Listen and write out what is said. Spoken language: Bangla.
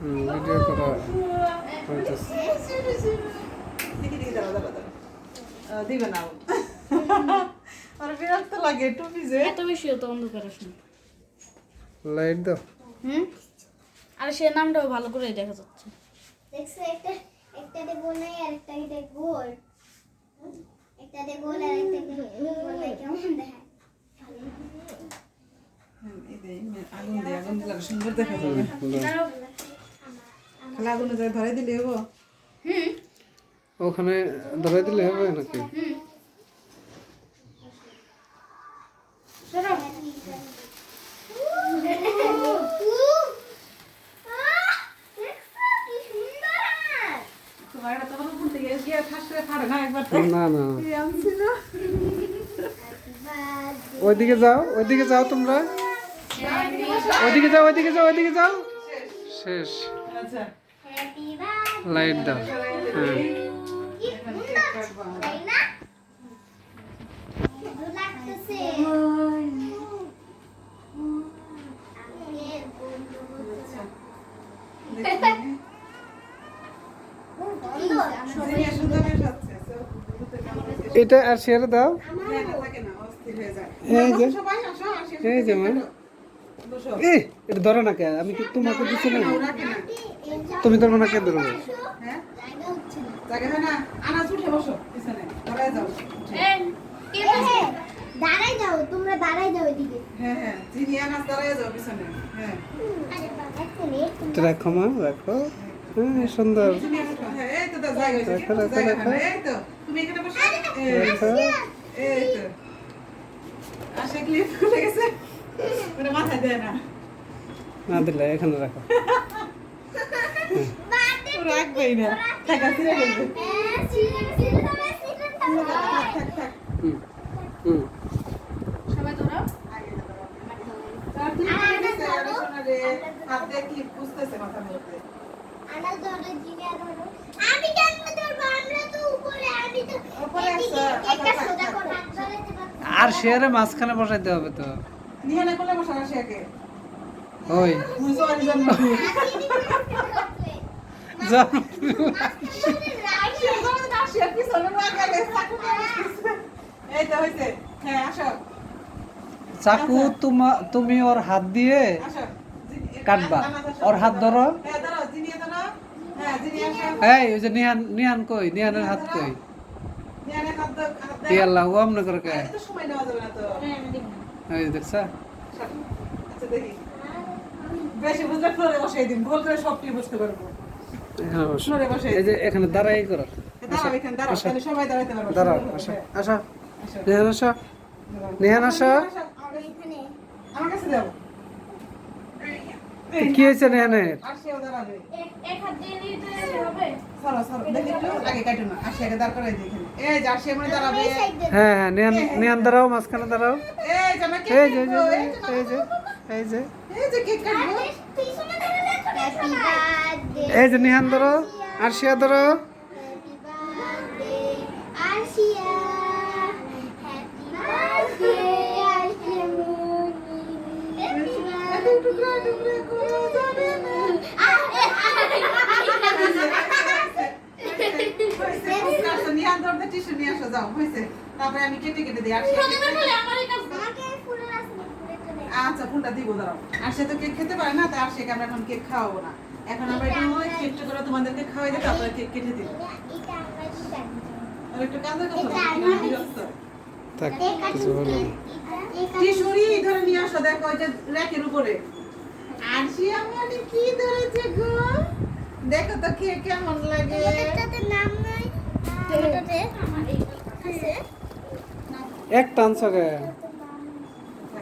ভিডিও করা। বিরক্ত লাগে টুপি যে এত বেশিও তো অন্ধকার আসে লাইট দাও হুম আর সে নামটাও ভালো করে দেখা যাচ্ছে দেখছ একটা গোল আর একটাতে গোল গোল আর গোল কেমন এই দে, দে আগুন দিলে সুন্দর দেখা যাবে খালি আগুনে যায় ধরে দিলে হব? হুম। ওখানে ধরে দিলে হবে নাকি? হুম। না না ওইদিকে যাও ওইদিকে যাও তোমরা। ওইদিকে যাও ওইদিকে যাও ওইদিকে যাও। শেষ। আচ্ছা। লাইট দাও পারছি। এটা আর শেয়ার দাও না, থাকে না, অস্থির যায়। এই যে। এই মা। এটা ধরো না কে আমি কি তোমাকে দিচ্ছি না। তুমি ধরবো না কে ধরবো হ্যাঁ? হয় দাঁড়াই যাও তোমরা দাঁড়াই যাও এদিকে হ্যাঁ, হ্যাঁ, চিনি যাও পিছনে। হ্যাঁ। রাখো মা রাখো হ্যাঁ সুন্দর তো রাখো, রাখো, রাখো। না, এই তো, তুমি এখানে বসো। এই, রাখো তো। আশা ক্লিপ খুলে গেছে। ওটা মাথায় দেয় না। না দিলে এখানে রাখো রাখবেই না। টাকা ছিঁড়ে ফেলবে। থাক, থাক, থাক। আরে আচ্ছা, থাক, থাক, শেয়ারে মাঝখানে বসাইতে হবে তো নিহানে ওই চাকু তোমা তুমি ওর হাত দিয়ে কাটবা। ওর হাত ধরো। নিহান কই নিহানের হাত কই আল্লাহ ও আমনে করে কে এত সময় নেওয়া যাবে না তো। আমি দেখব এই দেখছা আচ্ছা, দিন বসতে পারব এখানে বসো। ফ্লোরে বসাই এই যে এখানে দাঁড়াই করো। দাঁড়াও আসো। আসো। আসো। নিহান আসো। কি হয়েছে নিহানের? হ্যাঁ হ্যাঁ নিহান নিহান দাঁড়াও মাঝখানে দাঁড়াও। এই যে এই যে এই যে এই যে। কেক কাটবো। এই যে নিহান ধরো ধরো আরশিয়া পারছ? নিয়ে যাও। তারপরে আমি কেটে কেটে দিই আর সে কেক খালি আমারই কাছে আমাকে ফুলের আসলে ফুলের চলে আচ্ছা কোনটা দিব? দাঁড়াও। আর সে তো কেক খেতে পারে না তাই আর সেকে আমরা এখন কেক খাওয়াবো না। এখন আমরা একটু ওই কেকটা করে তোমাদেরকে খাওয়াই দিই তারপরে কেক কেটে দিব। আর একটু কাঁদে কথা। থাক কিছু হলো না। টিস্যুরি ধরে নিয়ে আসো দেখো ওই যে র্যাকের উপরে। আর সে আমারে কি ধরেছে গো? দেখো তো কে কেমন লাগে। নাম নাই। এক টানছ গে